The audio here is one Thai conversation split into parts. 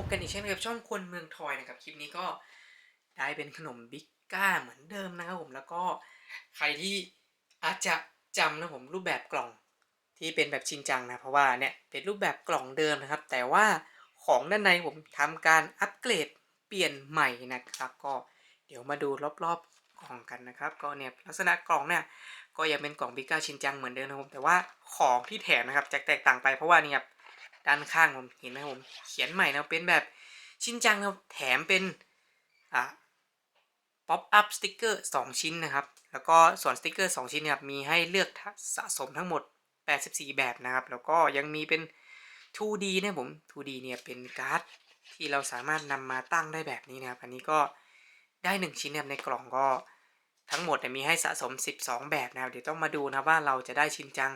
พบกันอีกเช่นเคยกับช่องคนเมืองทอยนะครับคลิปนี้ก็ได้เป็นขนมบิ๊กก้าเหมือนเดิมนะครับผมแล้วก็ใครที่อาจจะจำนะผมรูปแบบกล่องที่เป็นแบบชินจังนะเพราะว่าเนี่ยเป็นรูปแบบกล่องเดิมนะครับ แต่ว่าของด้านในผมทำการอัปเกรดเปลี่ยนใหม่นะครับ ก็เดี๋ยวมาดูรอบๆกล่องกันนะครับ ก็เนี่ยลักษณะกล่องเนี่ยก็ยังเป็นกล่องบิ๊กก้าชินจังเหมือนเดิมนะครับผมแต่ว่าของที่แถมนะครับจะแตกต่างไปเพราะว่านี่ครับ ด้านข้างผมเห็นไหมผมเขียนใหม่นะเป็นแบบชิ้นจังนะแถมเป็นอ่าป๊อปอัพสติกเกอร์2ชิ้นนะครับ แล้วก็ส่วนสติกเกอร์ 2 ชิ้นนะครับมีให้เลือกสะสมทั้งหมด 84 แบบนะครับ แล้วก็ยังมีเป็น 2D นะผม 2D เนี่ยเป็นการ์ดที่เราสามารถนำมาตั้งได้แบบนี้นะครับ อันนี้ก็ได้ 1 ชิ้นนะครับในกล่องก็ทั้งหมดมีให้สะสม 12 แบบนะครับ เดี๋ยวต้องมาดูนะว่าเราจะได้ชิ้นจัง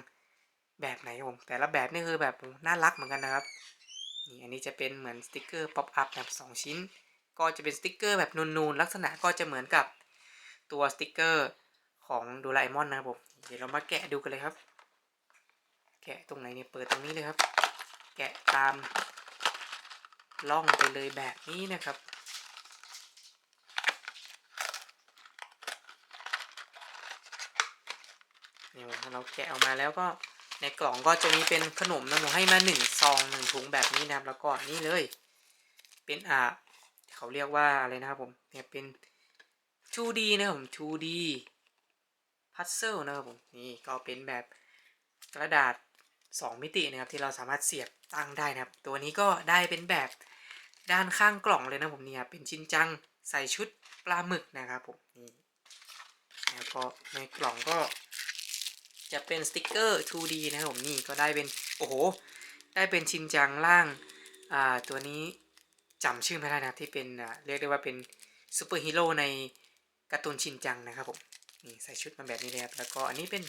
แบบไหนผมแต่ละแบบนี่คือแบบน่ารักเหมือนกันนะครับนี่อันนี้จะเป็นเหมือนสติกเกอร์ป๊อปอัพแบบ2 ชิ้น ก็จะเป็นสติกเกอร์แบบนูนๆลักษณะก็จะเหมือนกับตัวสติกเกอร์ของโดราเอมอนนะครับผมเดี๋ยวเรามาแกะดูกันเลยครับ แกะตรงไหนเนี่ยเปิดตรงนี้เลยครับ แกะตามล่องไปเลยแบบนี้นะครับนี่ผมเราแกะออกมาแล้วก็ ในกล่องก็จะมีเป็นขนมนะผมให้มาหนึ่งซองหนึ่งถุงแบบนี้นะครับ แล้วก็นี่เลย เป็นอ่าเขาเรียกว่าอะไรนะครับผมเนี่ยเป็น 2D นะครับผม 2D puzzle นะครับผมนี่ก็เป็นแบบกระดาษ 2 มิตินะครับที่เราสามารถเสียบตั้งได้นะครับ ตัวนี้ก็ได้เป็นแบบด้านข้างกล่องเลยนะผมเนี่ยเป็นชิ้นจังใส่ชุดปลาหมึกนะครับผมนี่แล้วก็ในกล่องก็ จะเป็นสติกเกอร์ 2D นะครับผมนี่ก็ได้เป็น โอ้โห ได้เป็นชินจังล่างอ่าตัวนี้จำชื่อไม่ได้นะที่เป็นอ่าเรียกได้ว่าเป็นซูเปอร์ฮีโร่ในการ์ตูนชินจังนะครับผมนี่ใส่ชุดมาแบบนี้เลยครับแล้วก็อันนี้เป็น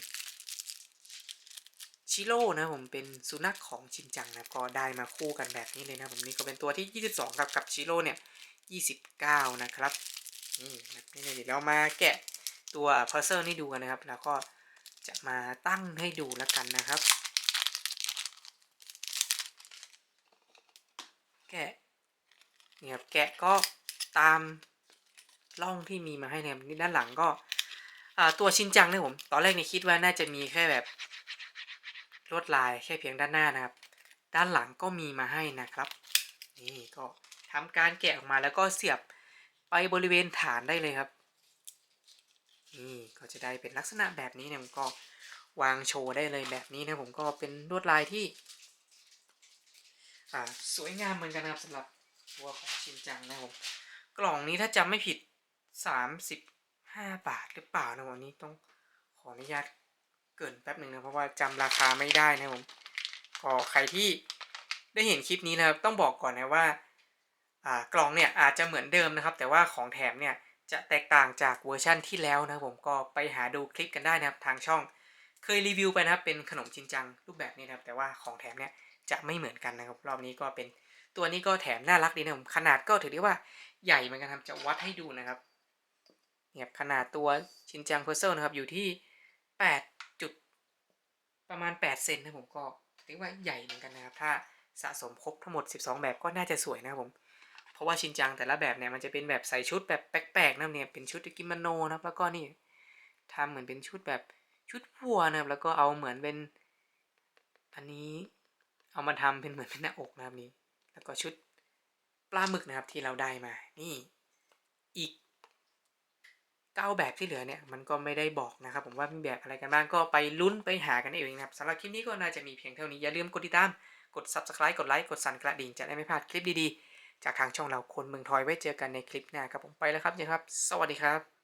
ชิโร่นะผมเป็นสุนัขของชินจังนะก็ได้มาคู่กันแบบนี้เลยนะผมนี่ก็เป็นตัวที่ 22กับกับชิโร่เนี่ย29 นะครับนี่แบบนี้เลยเดี๋ยวเรามาแกะตัวพัซเซิลนี่ดูกันนะครับ แล้วก็ จะมาตั้งให้ดูแล้วกันนะครับ แกะเนี่ยครับแกะก็ตามร่องที่มีมาให้นี่ยนี่ด้านหลังก็ตัวชิ้นจังเนี่ยผม ตอนแรกนี่คิดว่าน่าจะมีแค่แบบลวดลายแค่เพียงด้านหน้านะครับ ด้านหลังก็มีมาให้นะครับ นี่ก็ทำการแกะออกมาแล้วก็เสียบไปบริเวณฐานได้เลยครับ นี่ก็จะได้เป็นลักษณะแบบนี้เนี่ยผมก็วางโชว์ได้เลยแบบนี้นะผมก็เป็นลวดลายที่อ่าสวยงามเหมือนกันนะครับสำหรับตัวของชินจังนะผมกล่องนี้ถ้าจำไม่ผิด 35 บาทหรือเปล่านะวันนี้ต้องขออนุญาตเกินแป๊บหนึ่งนะเพราะว่าจำราคาไม่ได้นะผมก็ใครที่ได้เห็นคลิปนี้นะครับต้องบอกก่อนนะว่า อ่ากล่องเนี่ยอาจจะเหมือนเดิมนะครับ แต่ว่าของแถมเนี่ย จะแตกต่างจากเวอร์ชั่นที่แล้วนะผมก็ไปหาดูคลิปกันได้นะครับทางช่อง เคยรีวิวไปนะครับเป็นขนมชินจังรูปแบบนี้นะครับแต่ว่าของแถมเนี่ยจะไม่เหมือนกันนะครับรอบนี้ก็เป็นตัวนี้ก็แถมน่ารักดีนะผมขนาดก็ถือได้ว่าใหญ่เหมือนกันครับจะวัดให้ดูนะครับเนี่ยขนาดตัวชินจังเพอร์เซลนะครับอยู่ที่8จุดประมาณ8เซนนะผมก็ถือว่าใหญ่เหมือนกันนะครับ ถ้าสะสมครบทั้งหมด 12 แบบก็น่าจะสวยนะครับผม ราะว่าชินจังแต่ละแบบเนี่ยมันจะเป็นแบบใส่ชุดแบบแปลกๆนะเนี่ยเป็นชุดกิโมโนนะครับแล้วก็นี่ทำเหมือนเป็นชุดแบบชุดวัวนะครับแล้วก็เอาเหมือนเป็น อันนี้เอามาทำเป็นเหมือนเป็นหน้าอกนะครับนี่แล้วก็ชุดปลาหมึกนะครับที่เราได้มา นี่อีกเก้าแบบที่เหลือเนี่ยมันก็ไม่ได้บอกนะครับ ผมว่ามีแบบอะไรกันบ้างก็ไปลุ้นไปหากันเองนะครับสำหรับคลิปนี้ก็น่าจะมีเพียงเท่านี้อย่าลืมกดติดตามกด subscribe กดไลค์กดสั่นกระดิ่งจะได้ไม่พลาดคลิปดีๆ จากทางช่องเราคนเมืองทอยไว้เจอกันในคลิปหน้าครับผมไปแล้วครับเนี่ยครับ สวัสดีครับ